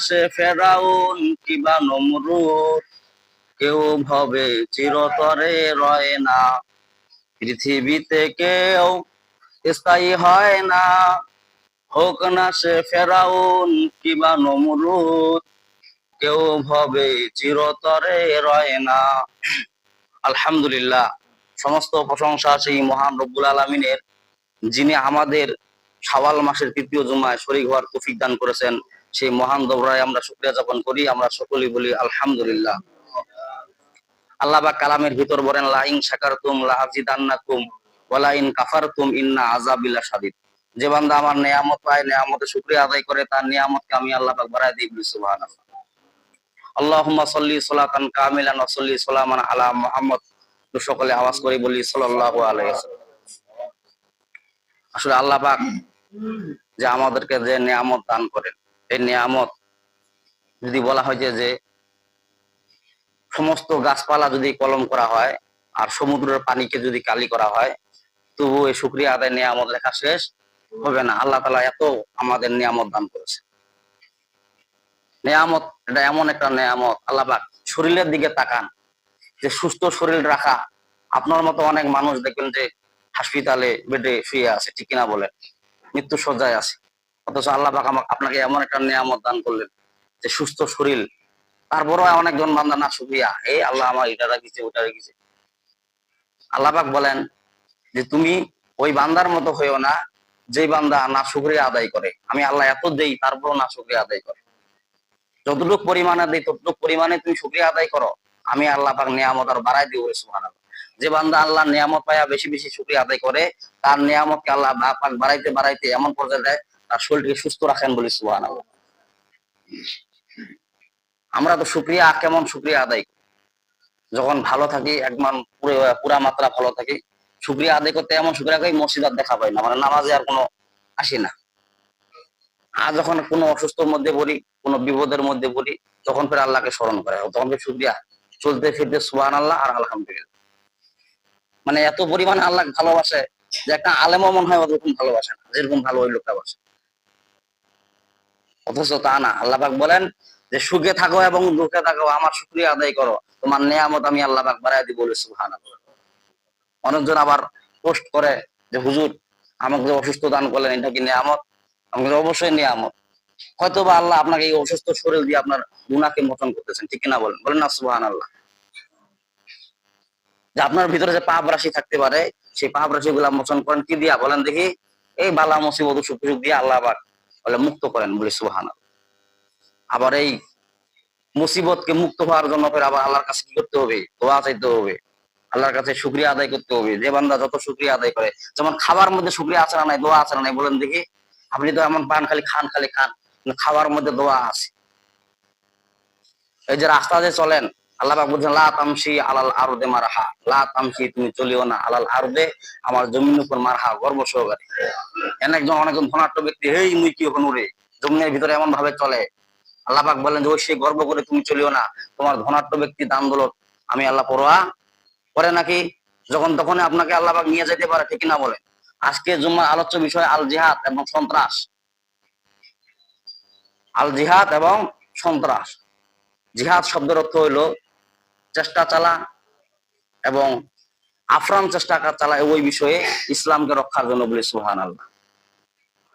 সে ফেরাউন কিবা নমরুদ? কেউ ভবে চিরতরে রয় না। পৃথিবীতে কেউ স্থায়ী হয় না। হোক না সে ফেরাউন কিবা নমরুদ, কেউ ভবে চিরতরে রয় না। আলহামদুলিল্লাহ, সমস্ত প্রশংসা সেই মহান রব্বুল আলমিনের, যিনি আমাদের শাওয়াল মাসের তৃতীয় জুমায় শরীর হওয়ার তৌফিক দান করেছেন। সেই মহান দবরায় আমরা শুক্রিয়া যাপন করি, আমরা সকলেই বলি আলহামদুলিল্লাহ। আল্লাহ বা কালামের ভিতর বলেন, লাইন শাকারতুম লা আজিদান্নাকুম ওয়ালা ইন কাফারতুম ইন্না যে বান্দা আমার নিয়ামত পায় আদায় করে, তার নিয়ামতকে আমি আল্লাহ পাক দিই কামিলান আলা সকলে আওয়াজ করে বলি আসলে আল্লাহ পাক যে আমাদেরকে যে নিয়ামত দান করেন এই নিয়ামত। যদি বলা হয় যে সমস্ত গাছপালা যদি কলম করা হয় আর সমুদ্রের পানিকে যদি কালি করা হয় তবু এই শুক্রিয়া আদায় নিয়ামত লেখা শেষ হবে না। আল্লাহ তালা এত আমাদের নিয়ামত দান করেছে নিয়ামত, এটা এমন একটা নিয়ামত আল্লাহবাক শরীরের দিকে তাকান, যে সুস্থ শরীর রাখা। আপনার মতো অনেক মানুষ দেখবেন যে হাসপাতালে বেডে শুয়ে আছে, ঠিক কিনা বলেন? মৃত্যু সজ্জায় আছে। অথচ আল্লাহ পাক আপনাকে এমন একটা নিয়ামত দান করলেন যে সুস্থ শরীর। তারপরও অনেকজন বান্দা, না শুক্রিয়া এই আল্লাহ আমার এটা রাখিছে ওটা রেখেছে আল্লাহ পাক বলেন যে, তুমি ওই বান্দার মতো হইও না যে বান্দা না শুক্রিয়া আদায় করে। আমি আল্লাহ এত দেই, তারপরও না শুক্রিয়া আদায় করে। যতটুকু পরিমাণে দেই, ততটুকু পরিমাণে তুমি শুক্রিয়া আদায় করো, আমি আল্লাহ পাক নিয়ামত আর বাড়াই দিই সুবহানাল্লাহ। যে বান্দা আল্লাহ নিয়ামত পাইয়া বেশি বেশি শুক্রিয়া আদায় করে, তার নিয়ামতকে আল্লাহ পাক বাড়াইতে বাড়াইতে এমন পর্যায়ে দেয় তার শরীরকে সুস্থ রাখেন বলি সুবহানাল্লাহ। আমরা তো শুক্রিয়া কেমন শুক্রিয়া আদায় যখন ভালো থাকি একমান পুরা মাত্রা ভালো থাকি, শুক্রিয়া আদায় করতে এমন শুক্রিয়া করি মসজিদার দেখা পাই না মানে নামাজে আর কোনো আসি না। আর যখন কোনো অসুস্থর মধ্যে পড়ি, কোনো বিপদের মধ্যে পড়ি, তখন ফের আল্লাহকে স্মরণ করে তখন ফের শুক্রিয়া। চলতে ফিরতে সুবান আল্লাহ আর আলহামদুলিল্লাহ। মানে এত পরিমাণে আল্লাহ ভালোবাসে যে একটা আলেমও মনে হয় ওরকম ভালোবাসে না, যেরকম ভালো ওই লোকটা বাসে অথচ তা না। আল্লাহ পাক বলেন যে, সুখে থাকো এবং দুঃখে থাকো, আমার শুক্রিয়া আদায় করো। তোমার নিয়ামত আমি আল্লাহ পাক বাড়াই দিব বলে সুহান অনেকজন আবার পোস্ট করে যে, হুজুর, আমাকে অসুস্থ দান করলেন, এটা কি নিয়ামত? আমাকে অবশ্যই নিয়ামত। হয়তো বা আল্লাহ আপনাকে এই অসুস্থ শরীর দিয়ে আপনার গুণাকে মোচন করতেছেন, ঠিক কিনা বলেন? বলেন না সুহান আল্লাহ যে, আপনার ভিতরে যে পাপ রাশি থাকতে পারে, সেই পাপ রাশি গুলা মোচন করেন কি দিয়া? বলেন দেখি। এই বালা মুসিবত সুখ দিয়ে আল্লাহ আবার বলে মুক্ত করেন বলে সুহান আবার এই মুসিবতকে মুক্ত হওয়ার জন্য ফের আবার আল্লাহর কাছে কি করতে হবে? দোয়া চাইতে হবে। আল্লাহর কাছে শুক্রিয়া আদায় করতে হবে। যে বান্দা যত শুক্রিয়া আদায় করে, যেমন খাবার মধ্যে শুক্রিয়া আছে না নাই, দোয়া আছে না নাই, বলেন দেখি, আপনি তো এমন পান খালি খান খালি খান খাবার মধ্যে দোয়া আছে। এই যে রাস্তা যে চলেন আল্লাহ বলছেন, লা আলাল আরদে মারহা। তুমি চলিও না আলাল আরদে, আমার জমির উপর মারহা, গর্ব সহকারে। একজন ধনাট্য ব্যক্তি, হেই, মুই কি ওখানে উড়ে জমিনের ভিতরে এমন ভাবে চলে। আল্লাহ বলেন যে সে গর্ব করে তুমি চলিও না, তোমার ধনাট্য ব্যক্তি দান দৌলত, আমি আল্লাহ পড়োয়া করে নাকি? যখন তখন আপনাকে আল্লাহ পাক নিয়ে যেতে পারে ঠিক না বলে। আজকে জুম্মার আলোচ্য বিষয় আল জিহাদ এবং সন্ত্রাস। আল জিহাদ এবং সন্ত্রাস। জিহাদ শব্দের অর্থ হইল চেষ্টা চালা এবং আফরান চেষ্টা চালা ওই বিষয়ে ইসলামকে রক্ষার জন্য বলি সুহান আল্লাহ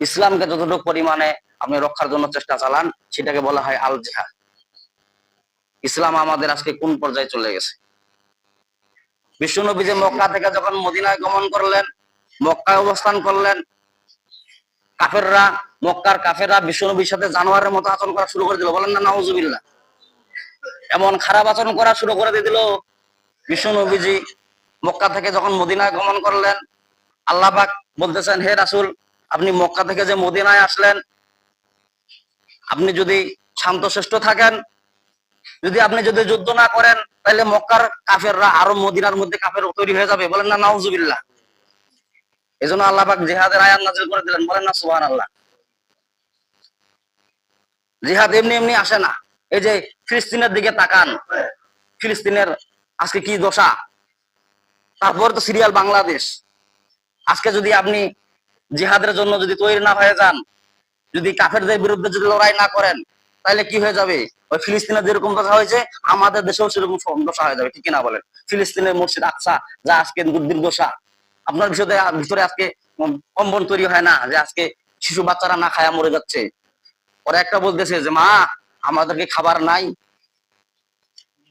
ইসলামকে যতটুকু পরিমাণে আপনি রক্ষার জন্য চেষ্টা চালান, সেটাকে বলা হয় আল জিহাদ ইসলাম আমাদের আজকে কোন পর্যায়ে চলে গেছে? বিশ্বনবী যে মক্কা থেকে যখন মদিনায় গমন করলেন, মক্কায় অবস্থান করলেন, কাফেররা, মক্কার কাফেররা বিশ্বনবীর সাথে জানোয়ারের মতো আচরণ করা শুরু করে দিল। বলেন না, নাউজুবিল্লাহ। এমন খারাপ আচরণ করা শুরু করে দিয়ে দিল। বিশ্বনবীজি মক্কা থেকে যখন মদিনায় গমন করলেন, আল্লাহ পাক বলতেছেন, হে রাসুল, আপনি মক্কা থেকে যে মদিনায় আসলেন, আপনি যদি শান্তশ্রেষ্ঠ থাকেন, যদি আপনি যদি যুদ্ধ না করেন, তাহলে মক্কার কাফেররা আরও মদিনার মধ্যে কাফের তৈরি হয়ে যাবে। বলেন না, নাউজুবিল্লাহ। এই জন্য আল্লাহ পাক জিহাদের আয়াত নাজিল করে দিলেন। বলেন না সুবহান আল্লাহ জিহাদ এমনি এমনি আসে না। এই যে ফিলিস্তিনের দিকে তাকান। ফিলিস্তিনের আজকে কি দশা? তারপর তো সিরিয়াল বাংলাদেশ। আজকে যদি আপনি জিহাদের জন্য যদি তৈরি না হয়ে যান, যদি কাফেরদের বিরুদ্ধে যদি লড়াই না করেন, তাহলে কি হয়ে যাবে? ওই ফিলিস্তিনের যেরকম দশা হয়েছে, আমাদের দেশেও সেরকম দশা হয়ে যাবে, ঠিক কিনা বলেন? ফিলিস্তিনের মসজিদ আকসা, যা আজকে দুর্দশা আপনার বিষয়ে ভিতরে আজকে কম্বন তৈরি হয় না, যে আজকে শিশু বাচ্চারা না খায়া মরে যাচ্ছে। ওরা একটা বলতেছে যে, মা আমাদেরকে খাবার নাই।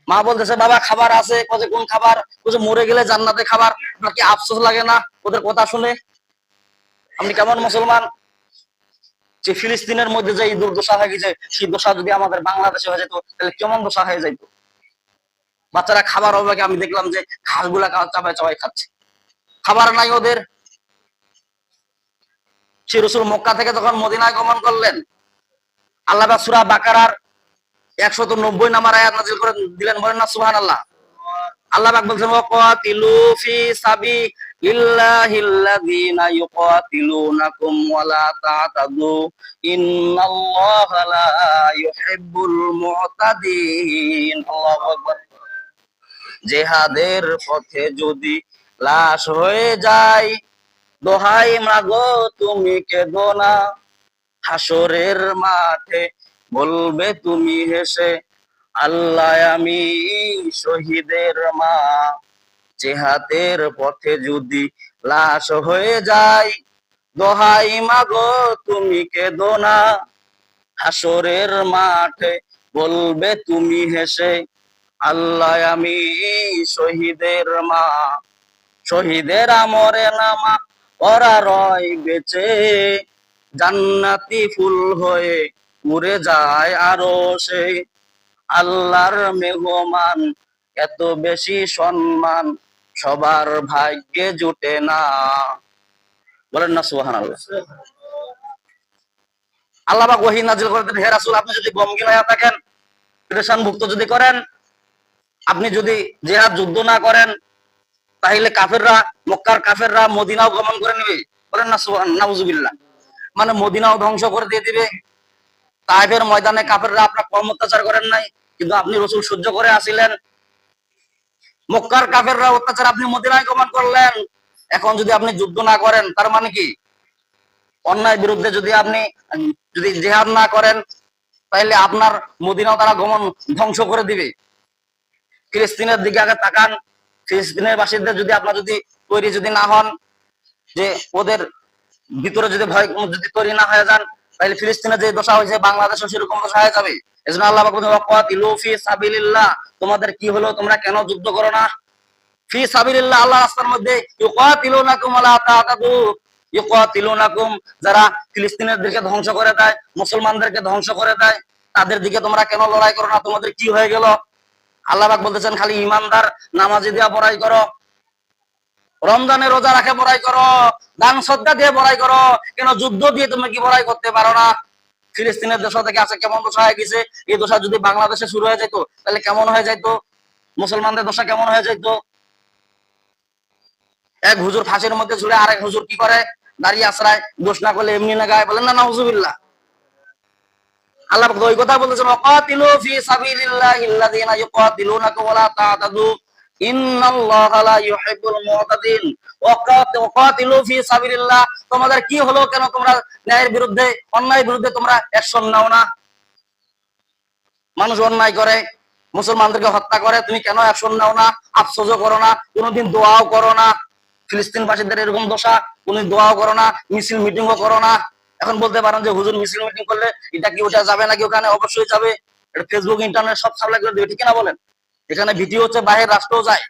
মা বলতেছে, বাবা, খাবার আছে। কত কোন খাবার? বলছে মরে গেলে জান্নাতে খাবার। আপনার কি আফসোস লাগে না ওদের কথা শুনে? আপনি কেমন মুসলমান? যে ফিলিস্তিনের মধ্যে যে এই দুর্দশা হয়ে গেছে, সেই দশা যদি আমাদের বাংলাদেশে হয়ে যেত, তাহলে কেমন দশা হয়ে যেত বাচ্চারা খাবার অভাবে আমি দেখলাম যে ঘাসগুলা কা- চাবাই চাবাই খাচ্ছে। খাবার নাই ওদের। সে রসুল মক্কা থেকে তখন মদিনায় গমন করলেন আল্লাহ সুরা বাকারার একশত নব্বই নাম্বার আয়াত নাজিল করে দিলেন, বলেন না সুহান আল্লাহ আল্লাহ পাক বলছেন, ওয়াকাতিলু ফি সাবিলিল্লাহিল্লাযীনা ইউকাতিলুনাকুম তা'তাদু ইন্নাল্লাহা লা ইউহিব্বুল মু'তাদিন। আল্লাহু আকবার। জেহাদের পথে যদি লাশ হয়ে যায়, দোহাই মাগো, তুমি কেঁদো না। হাসরের মাঠে বলবে তুমি হেসে, আল্লাহ আমি শহীদের মা। জেহাদের পথে যদি লাশ হয়ে যায়, দোহাই মাগো, তুমি কেঁদো না। হাসরের মাঠে বলবে তুমি হেসে, আল্লাহ আমি শহীদের মা। শহীদের আমরে নামা, ওরা রয় বেঁচে। জান্নাতি ফুল হয়ে উড়ে যায় আরও সে আল্লাহর মেহমান, এত বেশি সম্মান, সবার ভাগ্যে জুটে না। বলেন না সুহান আল্লাহ পাক নাজিল করে হে রাসূল, আপনি যদি গমগিন হয়ে থাকেন পেরেশান ভুক্ত যদি করেন, আপনি যদি জেহাদ যুদ্ধ না করেন, তাহলে কাফেররা, মক্কার কাফেররা মদিনাও গমন করে নেবে। বলেন না, সুবহান নাউজুবিল্লাহ। মানে মদিনাও ধ্বংস করে দিয়ে দিবে। তাইফের ময়দানে কাফেররা আপনার কম অত্যাচার করেন নাই, কিন্তু আপনি রসুল সহ্য করে আসিলেন। মক্কার কাফেররা অত্যাচার আপনি মদিনায় গমন করলেন। এখন যদি আপনি যুদ্ধ না করেন, তার মানে কি? অন্যায় বিরুদ্ধে যদি আপনি, যদি জেহাদ না করেন তাহলে আপনার মদিনাও তারা গমন ধ্বংস করে দিবে। ফিলিস্তিনের দিকে আগে তাকান। ফিলিস্তিনের বাসীদের যদি আপনার যদি তৈরি যদি না হন, যে ওদের ভিতরে যদি ভয় যদি তৈরি না হয়ে যান, তাহলে ফিলিস্তিনের যে দশা হয়েছে, বাংলাদেশও সেরকম দশা হয়ে যাবে। এজন্য আল্লাহ সাবিলিল্লাহ। তোমাদের কি হলো? তোমরা কেন যুদ্ধ করো না? ফি সাবিলিল্লাহ আল্লাহ রাস্তার মধ্যে যারা ফিলিস্তিনের দিকে ধ্বংস করে দেয়, মুসলমানদেরকে ধ্বংস করে দেয়, তাদের দিকে তোমরা কেন লড়াই করো না? তোমাদের কি হয়ে গেল? আল্লাহ বলতেছেন, খালি ইমানদার, নামাজি দিয়া পড়াই করো। রমজানে রোজা রাখে বড়াই করো, দান সদ্গা দিয়ে বড়াই করো, কেন যুদ্ধ দিয়ে তুমি কি বড়াই করতে পারো না? ফিলিস্তিনের দশা থেকে আছে কেমন দশা হয়ে গেছে? এই দশা যদি বাংলাদেশে শুরু হয়ে যেত তাহলে কেমন হয়ে যাইতো? মুসলমানদের দশা কেমন হয়ে যাইতো? এক হুজুর ফাঁসির মধ্যে ঝুলে আরেক হুজুর কি করে? দাঁড়িয়ে আশ্রায়, দোষ না করলে এমনি না গায়ে বলেন, না না হুজুবিল্লাহ আল্লাহ ওই কথা বলেছেন ওয়াকাতিলু ফি সাবিলিল্লাহি আল্লাযীনা ইউকাতিলুনাকুম ওয়া লা তোমাদের কি হলো কেন তোমরা ন্যায়ের বিরুদ্ধে, অন্যায়ের বিরুদ্ধে তোমরা অ্যাকশন নাও না? মানুষ অন্যায় করে, মুসলমানদেরকে হত্যা করে, তুমি কেন অ্যাকশন নাও না? আফসোসও করো না, কোনোদিন দোয়াও করো না। ফিলিস্তিন বাসীদের এরকম দশা, কোনোদিন দোয়াও করো না, মিছিল মিটিংও করো না। এখন বলতে পারেন যে, হুজুর, মিছিল মিটিং করলে এটা কি ওটা যাবে নাকি ওখানে? অবশ্যই যাবে। এটা ফেসবুক ইন্টারনেট সব সাপ্লাই করে দেবে, ঠিক না বলেন? এখানে ভিডিও হচ্ছে বাইরের রাষ্ট্রও যায়।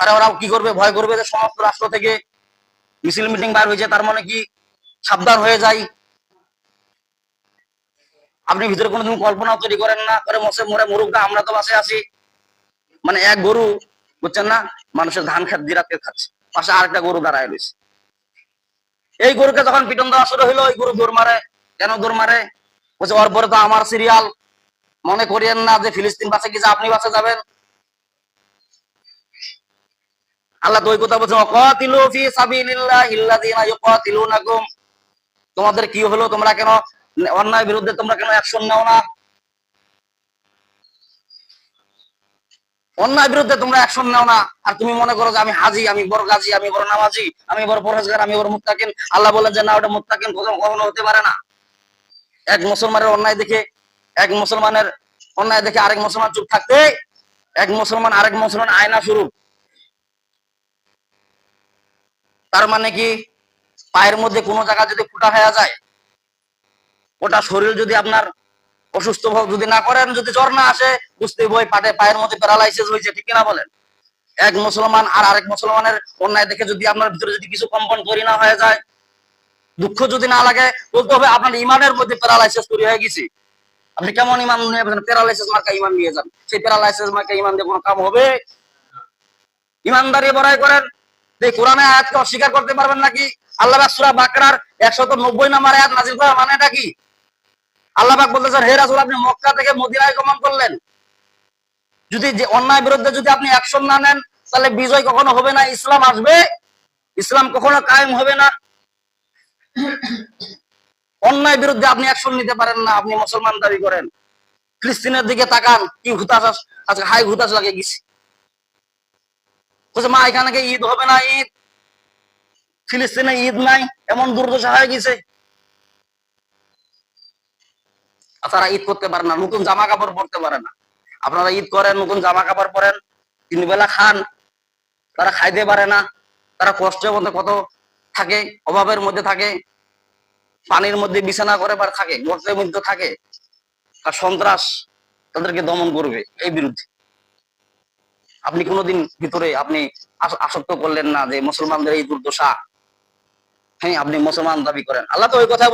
তারা ওরা কি করবে, ভয় করবে যে সমস্ত রাষ্ট্র থেকে মিছিল মিটিং বার হয়েছে, তার মানে কি সাবধান হয়ে যায় আপনি ভিতরে কোনোদিন কল্পনা তৈরি করেন না করে মশে মরে মরুক আমরা তো বাসে আছি। মানে এক গরু, বুঝছেন না? মানুষের ধান খেত জিরাতে খাচ্ছে। পাশে আরেকটা গরু দাঁড়ায় রয়েছে। এই গরুকে যখন পিটন দেওয়া শুরু হলো ওই গরু দৌড় মারে। কেন দৌড় মারে? বলছে, ওর পরে তো আমার সিরিয়াল মনে করিয়েন না যে ফিলিস্তিন বাসে কি আপনি বাসে যাবেন? আল্লাহ তো কথা বলছে, ওয়াকাতিলু ফি সাবিলিল্লাহিল্লাযীনা ইউকাতিলুনাকুম। তোমাদের কি হলো? তোমরা কেন অন্যায় বিরুদ্ধে তোমরা কেন অ্যাকশন নাও না? অন্যায় বিরুদ্ধে তোমরা অ্যাকশন নাও না। আর তুমি মনে করো যে আমি হাজি, আমি বড় গাজী, আমি বড় নামাজি, আমি বড় পরহেজগার, আমি বড় মুত্তাকিন। আল্লাহ বলেন যে, না, ওটা মুত্তাকিন কখনো হতে পারে না। এক মুসলমানের অন্যায় দেখে, এক মুসলমানের অন্যায় দেখে আরেক মুসলমান চুপ থাকতে, এক মুসলমান আরেক মুসলমান আয়না স্বরূপ তার মানে কি? পায়ের মধ্যে কোনো জায়গা যদি ফুটা হয়ে যায়, ওটা শরীর যদি আপনার অসুস্থ ভাব যদি না করেন, যদি জ্বর না আসে বুঝতে বই পাটে পায়ের মধ্যে প্যারালাইসিস হয়েছে, ঠিক কিনা বলেন? এক মুসলমান আর আরেক মুসলমানের অন্যায় দেখে যদি আপনার ভিতরে যদি কিছু কম্পন তৈরি না হয়ে যায়, দুঃখ যদি না লাগে, বলতে হবে আপনার ইমানের মধ্যে প্যারালাইসিস তৈরি হয়ে গেছে। আপনি কেমন ইমান নিয়ে প্যারালাইসিস মার্কা ইমান নিয়ে যান। সেই প্যারালাইসিস মার্কা ইমান দিয়ে কোনো কাম হবে? ইমানদারি বড়াই করেন যে কোরআনে আয়াতকে অস্বীকার করতে পারবেন নাকি? আল্লাহ সূরা বাকরার 190 নম্বর আয়াত নাযিল করা মানেটা কি? আল্লাহ পাক বলতেছেন, হে রাসূল, আপনি মক্কা থেকে মদিনায় গমন করলেন। যদি যে অন্যায় বিরুদ্ধে যদি আপনি অ্যাকশন না নেন, তাহলে বিজয় কখনো হবে না, ইসলাম আসবে। ইসলাম কখনো কায়েম হবে না। অন্যায় বিরুদ্ধে আপনি অ্যাকশন নিতে পারেন না, আপনি মুসলমান দাবি করেন। খ্রিস্টিনের দিকে তাকান, কি হুতাশ আজকে হাই হুতাশ লাগে গেছি। বলছে, মা, এখানে ঈদ হবে না ঈদ। ফিলিস্তিনে ঈদ নাই, এমন দুর্দশা হয়ে গেছে। তারা ঈদ করতে পারে না, নতুন জামা কাপড় পরতে পারে না। আপনারা ঈদ করেন, নতুন জামা কাপড় পরেন, তিন বেলা খান, তারা খাইতে পারে না, তারা কষ্টের মধ্যে কত থাকে, অভাবের মধ্যে থাকে, পানির মধ্যে বিছানা করে থাকে গর্তের মধ্যে থাকে আর সন্ত্রাস তাদেরকে দমন করবে, এই বিরুদ্ধে। আপনি কোনোদিন ভিতরে আপনি আসক্ত করলেন না যে মুসলমানদের এই দুর্দশা? হ্যাঁ আপনি মুসলমান দাবি করেন। আল্লাহ তো ওই কথা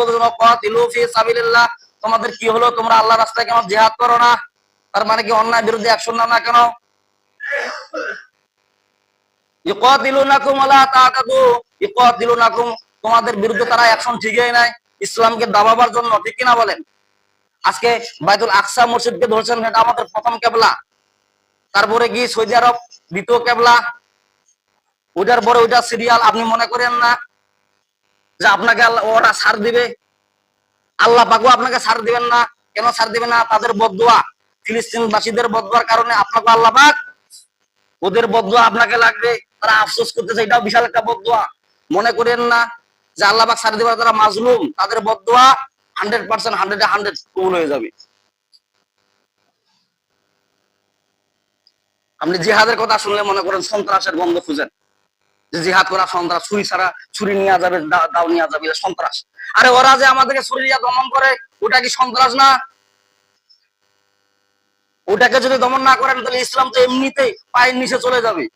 সাবিলিল্লাহ। তোমাদের কি হলো? তোমরা আল্লাহ রাস্তায় কেন জিহাদ করো না? তার মানে কি অন্যায় বিরুদ্ধে অ্যাকশন নাও না কেন? তোমাদের বিরুদ্ধে তারা অ্যাকশন ঠিকই নাই। ইসলামকে দাবাবার জন্য, ঠিক কিনা বলেন? আজকে বাইতুল আকসা মসজিদকে ধরছেন এটা আমাদের প্রথম কেবলা। তারপরে কি সৌদি আরব, দ্বিতীয় কেবলা, ওইটার পরে ওইটা সিরিয়াল আপনি মনে করেন না যে আপনাকে ওরা ছাড় দিবে? আল্লাহ পাকও আপনাকে ছাড় দিবেন না। কেন ছাড় দিবে না? তাদের বদুয়া, ফিলিস্তিনবাসীদের বদুয়ার কারণে আপনাকে আল্লাহ পাক ওদের বদুয়া আপনাকে লাগবে। তারা আফসোস করতেছে, এটাও বিশাল একটা বদুয়া। মনে করেন না যে আল্লাহ পাক সার দিবে তারা মাজলুম। তাদের বদুয়া হান্ড্রেড পার্সেন্ট হান্ড্রেড হান্ড্রেড কবুল হয়ে যাবে। আপনি জিহাদের কথা শুনলে মনে করেন সন্ত্রাসের বন্ধ খুঁজেন। জিহাদ করা সন্ত্রাস ছুরি ছাড়া ছুরি নিয়ে যাবে দাও নিয়ে যাবে সন্ত্রাস। আরে ওরা যে আমাদেরকে ছুরি দিয়ে দমন করে, ওটা কি সন্ত্রাস না? ওটাকে যদি দমন না করেন, তাহলে ইসলাম তো এমনিতে পায়ের নিচে চলে যাবে।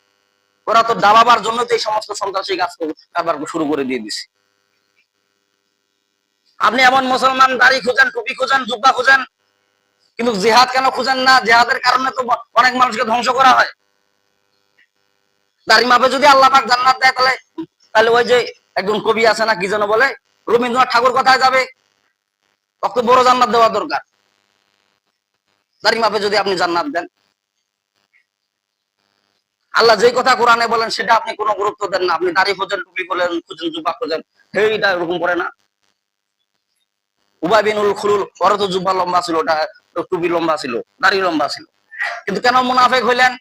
ওরা তো দাবাবার জন্য এই সমস্ত সন্ত্রাসী কাজ কর- কারবার শুরু করে দিয়ে দিছে। আপনি এমন মুসলমান, দাড়ি খুঁজেন, টুপি খুঁজেন, জুব্বা খুঁজেন কিন্তু জিহাদ কেন খুঁজেন না? জিহাদের কারণে তো অনেক মানুষকে ধ্বংস করা হয়। দাড়ি মাপে যদি আল্লাহ পাক জান্নাত দেয়, তাহলে তাহলে ওই যে একজন কবি আছে না, কি যেন বলে? রবীন্দ্রনাথ ঠাকুর কোথায় যাবে? কত বড় জান্নাত দেওয়া দরকার। দাড়ি যদি আপনি জান্নাত দেন। আল্লাহ কথা কোরআনে বলেন, সেটা আপনি কোনো গুরুত্ব দেন না। আপনি দাড়ি খোঁজেন, টুপি খোলেন, খুঁজেন, জুব্বা খোঁজেন এইটা এরকম করে না। উবাই বিনুল খুলুল ওরা তো জুব্বা লম্বা ছিল, ওটা টুপি লম্বা ছিল, দাড়ি লম্বা ছিল। কিন্তু কেন মুনাফেক হইলেন?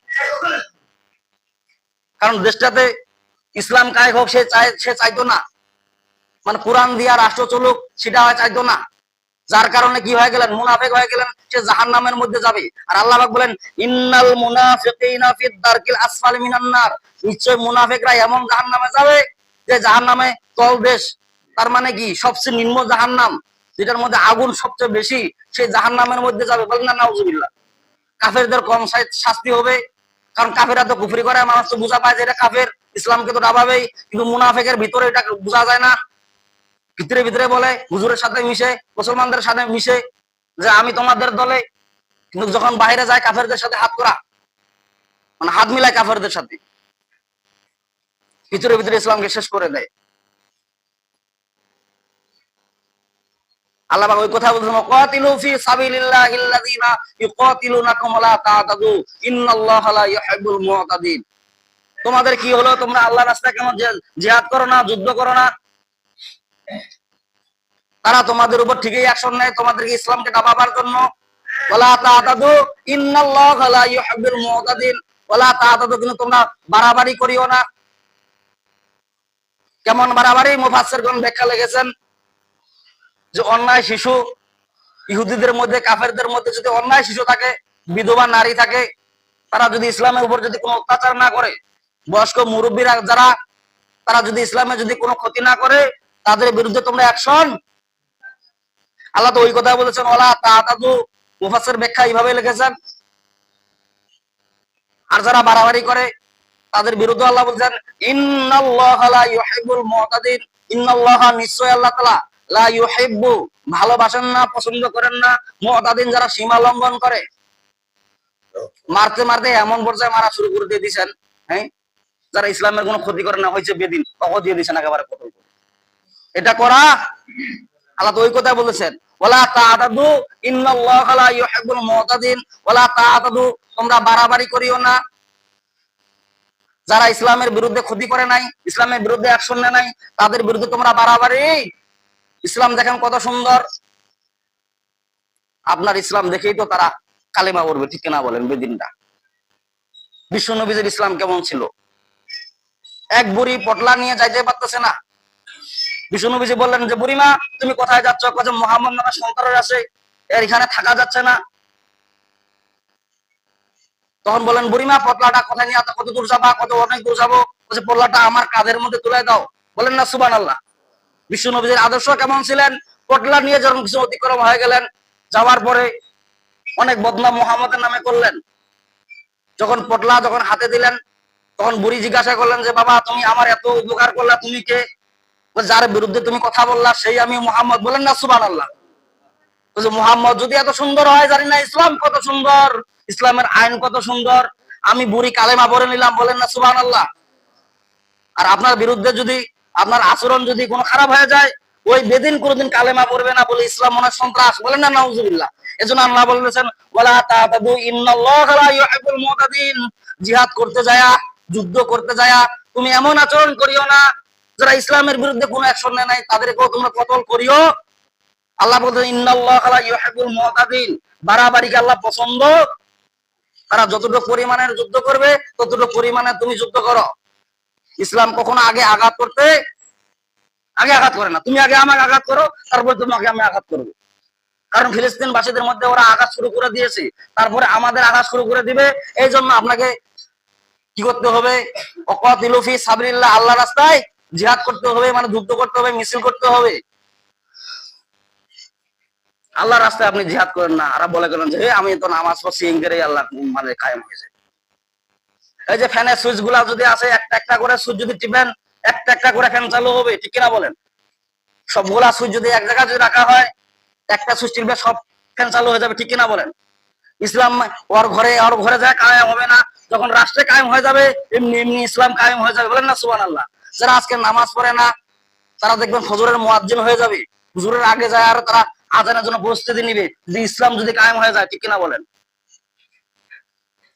কারণ দেশটাতে ইসলাম কায়েক হোক, সে চাই সে চাইতো না। মানে কোরআন দিয়া রাষ্ট্র চলুক, সেটা হয় চাইতো না। যার কারণে কি হয়ে গেলেন? মুনাফেক হয়ে গেলেন, সে জাহান নামের মধ্যে যাবে। আর আল্লাহ বলেন, ইন্নাল মুনাফিকিনা ফিদ দারকিল আসফালি মিনান নিশ্চয় মুনাফিকরা এমন জাহান নামে যাবে যে জাহান নামে তল দেশ তার মানে কি? সবচেয়ে নিম্ন জাহান নাম যেটার মধ্যে আগুন সবচেয়ে বেশি সেই জাহান নামের মধ্যে যাবে বলেন না, নাউজুবিল্লাহ। কাফেরদের কম শাস্তি হবে, কারণ কাফেরা তো কুফরি করে, মানুষ তো বোঝা পায় যে এটা কাফের, ইসলামকে তো ডাবাবেই, কিন্তু মুনাফেকের ভিতরে এটা বোঝা যায় না। ভিতরে ভিতরে বলে, হুজুরের সাথে মিশে, মুসলমানদের সাথে মিশে, যে আমি তোমাদের দলে, কিন্তু যখন বাইরে যায় কাফেরদের সাথে হাত করা মানে হাত মিলায় কাফেরদের সাথে। ভিতরে ভিতরে ইসলামকে শেষ করে দেয়। আল্লাহ ওই কথা বলছেন, ওয়াকাতিলু ফি সাবিলিল্লাহিল্লাযিনা ইউকাতিলুনাকুম লা তা'তাদু ইন্নাল্লাহা লা ইউহিব্বুল মু'তাদিন। তোমাদের কি হলো? তোমরা আল্লাহর রাস্তায় কেন জিহাদ করো না, যুদ্ধ করো না? তারা তোমাদের উপর ঠিকই অ্যাকশন নেয়, তোমাদেরকে ইসলামকে দাবাবার জন্য। ওয়ালা তা'তাদু ইন্নাল্লাহা লা ইউহিব্বুল মু'তাদিন। তা'তাদু কিন্তু তোমরা বাড়াবাড়ি করিও না। কেমন বাড়াবাড়ি? মুফাসসিরগণ ব্যাখ্যা লিখেছেন যে অন্যায় শিশু, ইহুদিদের মধ্যে, কাফেরদের মধ্যে যদি অন্যায় শিশু থাকে, বিধবা নারী থাকে, তারা যদি ইসলামের উপর যদি কোনো অত্যাচার না করে, বয়স্ক মুরব্বীরা যারা, তারা যদি ইসলামে যদি কোনো ক্ষতি না করে, তাদের বিরুদ্ধে তোমরা অ্যাকশন আল্লাহ তো ওই কথা বলেছেন ওলা তাহাতু মুফাসসির ব্যাখ্যা এইভাবে লিখেছেন। আর যারা বাড়াবাড়ি করে, তাদের বিরুদ্ধে আল্লাহ বলছেন, ইন্নাল্লাহা লা ইউহিব্বুল মুতাদিন ইন্নাল্লাহা নিশ্চয় আল্লাহ তাআলা লা ভালোবাসেন না, পছন্দ করেন না মুতাদিন যারা সীমা লঙ্ঘন করে। মারতে মারতে এমন পর্যায়ে মারা শুরু করে দিয়ে দিয়েছেন হ্যাঁ? যারা ইসলামের কোনো ক্ষতি করে না, হয়েছে বেদিন তখন দিয়ে দিয়েছেন একেবারে করে। এটা করা, আল্লাহ তো ওই কথা বলেছেন ওলা তাআতাদু, ইন্নাল্লাহা লা ইউহিব্বুল মুতাদিন ওলা তাআতাদু, তোমরা বাড়াবাড়ি করিও না। যারা ইসলামের বিরুদ্ধে ক্ষতি করে নাই, ইসলামের বিরুদ্ধে অ্যাকশন নেয় নাই, তাদের বিরুদ্ধে তোমরা বাড়াবাড়ি ইসলাম দেখেন কত সুন্দর। আপনার ইসলাম দেখেই তো তারা কালিমা পড়বে, ঠিক কিনা বলেন বেদিনটা। বিশ্ব নবীদের ইসলাম কেমন ছিল? এক বুড়ি পটলা নিয়ে যাইতে পারতেছে না। বিশ্ব নবীজি বললেন, যে বুড়িমা তুমি কোথায় যাচ্ছ? কাছে মোহাম্মদ নামের সন্তানের আছে, এর এখানে থাকা যাচ্ছে না। তখন বলেন বুড়িমা পটলাটা কোথায় নিয়ে কত দূর যাবা? কত অনেক দূর যাব? পটলাটা আমার কাঁধের মধ্যে তুলে দাও। বলেন না সুবান আল্লাহ বিশ্ব নবীদের আদর্শ কেমন ছিলেন? পটলা নিয়ে যখন কিছু অতিক্রম হয়ে গেলেন, যাওয়ার পরে অনেক বদনাম মোহাম্মদের নামে করলেন। যখন পটলা যখন হাতে দিলেন, তখন বুড়ি জিজ্ঞাসা করলেন যে, বাবা, তুমি আমার এত উপকার করলা, তুমি কে? যার বিরুদ্ধে তুমি কথা বললা, সেই আমি মোহাম্মদ। বলেন না সুবান আল্লাহ মোহাম্মদ যদি এত সুন্দর হয়, জানি না ইসলাম কত সুন্দর, ইসলামের আইন কত সুন্দর, আমি বুড়ি কালেমা পড়ে নিলাম। বলেন না সুবান আল্লাহ আর আপনার বিরুদ্ধে যদি আপনার আচরণ যদি কোনো খারাপ হয়ে যায়, ওই বেদিন কোনোদিন কালেমা পড়বে না বলে ইসলাম মনে সন্ত্রাস বলেন না, নাউজুবিল্লাহ। এজন্য আল্লাহ বলেছেন জিহাদ করতে যায়া, যুদ্ধ করতে যায়া, তুমি এমন আচরণ করিও না, যারা ইসলামের বিরুদ্ধে কোনো অ্যাকশন নেয় নাই, তাদেরকেও তোমরা কতল করিও। আল্লাহ বলতেন ইন্নাল্লাহা লা বাড়াবাড়িকে আল্লাহ পছন্দ। তারা যতটুকু পরিমাণের যুদ্ধ করবে, ততটুকু পরিমাণে তুমি যুদ্ধ করো। ইসলাম কখনো আগে আঘাত করতে, আগে আঘাত করে না। তুমি আগে আমাকে আঘাত করো, তারপরে তোমাকে আমি আঘাত করব। কারণ ফিলিস্তিন বাসীদের মধ্যে ওরা আঘাত শুরু করে দিয়েছে। তারপরে আমাদের আঘাত শুরু করে দিবে। এই জন্য আপনাকে কি করতে হবে? আল্লাহ রাস্তায় জিহাদ করতে হবে মানে যুদ্ধ করতে হবে, মিছিল করতে হবে। আল্লাহ রাস্তায় আপনি জিহাদ করেন না। আর বলে গেলেন যে আমি তো নামাজ পড়ছি ইঙ্গেরে আল্লাহ মানে কায়েম হয়েছে এই যে ফ্যানের সুইচগুলা যদি আছে একটা একটা করে সুইচ যদি টিপেন, একটা একটা করে ফ্যান চালু হবে, ঠিক কিনা বলেন? সবগুলা সুইচ যদি এক জায়গায় যদি রাখা হয়, একটা সুইচ টিপবে সব ফ্যান চালু হয়ে যাবে, ঠিক কিনা বলেন? ইসলাম ওর ঘরে ওর ঘরে যায় কায়েম হবে না, যখন রাষ্ট্রে কায়েম হয়ে যাবে, এমনি এমনি ইসলাম কায়েম হয়ে যাবে, বলেন না সুবান আল্লাহ যারা আজকে নামাজ পড়ে না, তারা দেখবেন ফজরের মুয়াজ্জিন হয়ে যাবে। হুজুরের আগে যায় আর তারা আজানের জন্য প্রস্তুতি নিবে যদি ইসলাম যদি কায়েম হয়ে যায়, ঠিক কিনা বলেন?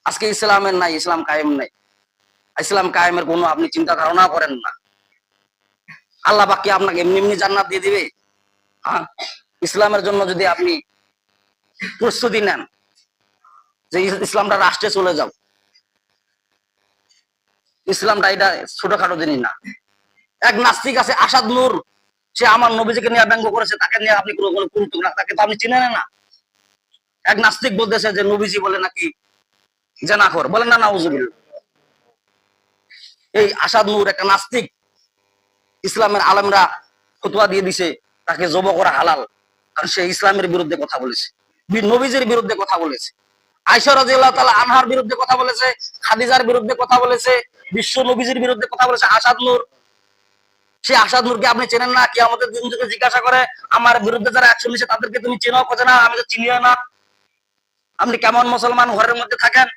আজকে ইসলামের নাই, ইসলাম কায়েম নাই। ইসলাম কায়েমের কোনো আপনি চিন্তা ধারণা করেন না। আল্লাহ বাকি আপনাকে এমনি এমনি জান্নাত দিয়ে দিবে? হ্যাঁ? ইসলামের জন্য যদি আপনি প্রস্তুতি নেন, যে ইসলামটা রাষ্ট্রে চলে যাও। ইসলামটা এটা ছোটখাটো জিনিস না। এক নাস্তিক আছে আসাদ নূর, সে আমার নবীজিকে নিয়ে ব্যঙ্গ করেছে, তাকে নিয়ে আপনি কোনো কোনো তাকে তো আপনি চিনেন না। এক নাস্তিক বলতেছে যে নবীজি বলে নাকি জেনাখর বলেন না এই আসাদ নূর একটা নাস্তিক, ইসলামের আলেমরা ফতুয়া দিয়ে দিছে, তাকে জব করা হালাল, কারণ সে ইসলামের বিরুদ্ধে কথা বলেছে নবীজির বিরুদ্ধে কথা বলেছে আনহার বিরুদ্ধে কথা বলেছে, খাদিজার বিরুদ্ধে কথা বলেছে, বিশ্ব নবীজির বিরুদ্ধে কথা বলেছে, আসাদ নূর। সে আসাদ নূরকে আপনি চেনেন না কি আমাদের জিজ্ঞাসা করে, আমার বিরুদ্ধে যারা অ্যাকশন তাদেরকে তুমি চেনো? খোঁজে না, আমি তো চিনিও না। আপনি কেমন মুসলমান, ঘরের মধ্যে থাকেন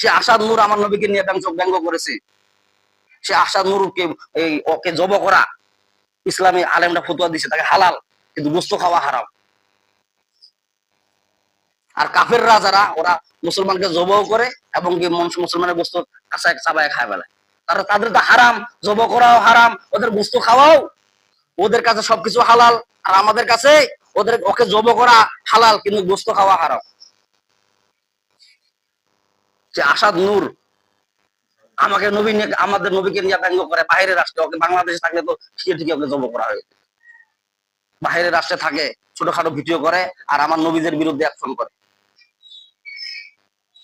সে আসাদ নূর আমার নবীকে নিয়ে ব্যঙ্গ ব্যঙ্গ করেছে। সে আসাদ নূরকে এই ওকে জব করা। ইসলামী আলেমরা ফতুয়া দিছে তাকে হালাল, কিন্তু গোস্ত খাওয়া হারাম। আর কাফেররা যারা, ওরা মুসলমানকে জবও করে এবং কি মুসলমানের গোস্ত কাঁচায় চাবায় খায় বেলায় তারা তাদের তো হারাম, জব করাও হারাম, ওদের গোস্ত খাওয়াও। ওদের কাছে সবকিছু হালাল, আর আমাদের কাছে ওদের ওকে জব করা হালাল, কিন্তু গোস্ত খাওয়া হারাম। যে আসাদ নূর আমাকে নবী নিয়ে আমাদের নবীকে নিয়ে ব্যঙ্গ করে বাইরের রাষ্ট্রে, ওকে বাংলাদেশে থাকলে তো ঠিকই ওকে জব করা হয়েছে বাইরের রাষ্ট্রে থাকে, ছোটখাটো ভিডিও করে আর আমার নবীদের বিরুদ্ধে অ্যাকশন করে।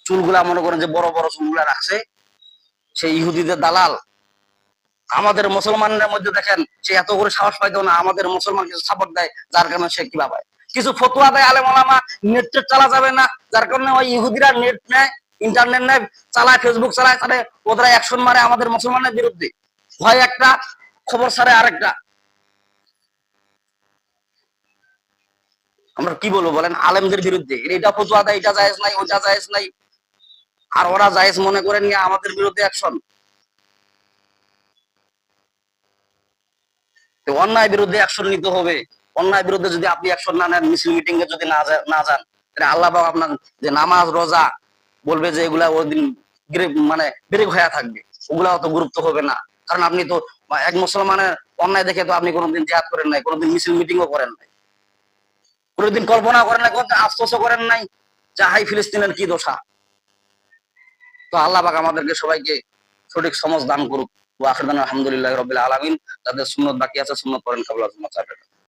চুলগুলা মনে করেন যে বড় বড় চুলগুলা রাখছে, সেই ইহুদিদের দালাল। আমাদের মুসলমানদের মধ্যে দেখেন, সে এত করে সাহস পাইতো না, আমাদের মুসলমান কিছু সাপোর্ট দেয়, যার কারণে সে পায় কিছু ফতুয়া দেয় আলেম ওলামা, নেট চালা যাবে না, যার কারণে ওই ইহুদিরা নেট নেয়। ইন্টারনেট নেয় চালায় ফেসবুক চালায়, তাহলে ওদের অ্যাকশন মারে আমাদের মুসলমানের বিরুদ্ধে। হয় একটা, খবর ছাড়ে আরেকটা। আমরা কি বলব বলেন? আলেমদের বিরুদ্ধে। এটা ফতুয়া দেয়, এটা জায়েজ নাই, ওটা জায়েজ নাই। আর ওরা জায়েজ মনে করেন আমাদের বিরুদ্ধে অ্যাকশন অন্যায় বিরুদ্ধে অ্যাকশন নিতে হবে। অন্যায় বিরুদ্ধে যদি আপনি অ্যাকশন না নেন, মিছিল মিটিং এ যদি না যান, তাহলে আল্লাহ আপনার যে নামাজ, রোজা বলবে যে এগুলা ওই দিন মানে ব্রেক হয়ে থাকবে। ওগুলা অত গুরুত্ব হবে না। কারণ আপনি তো এক মুসলমানের অন্যায় দেখে তো আপনি কোনোদিন জেহাদ করেন নাই, কোনোদিন মিছিল মিটিংও করেন নাই। কোনোদিন কল্পনা করেন নাই, কোনোদিন আফসোসও করেন নাই যে, হাই ফিলিস্তিনের কি দোষা। তো আল্লাহ পাক আমাদেরকে সবাইকে সঠিক সমজ দান করুক। ওয়া আখির দানা আলহামদুলিল্লাহি রাব্বিল সুন্নত বাকি আছে সুন্নত করেন, কাবুল আজমত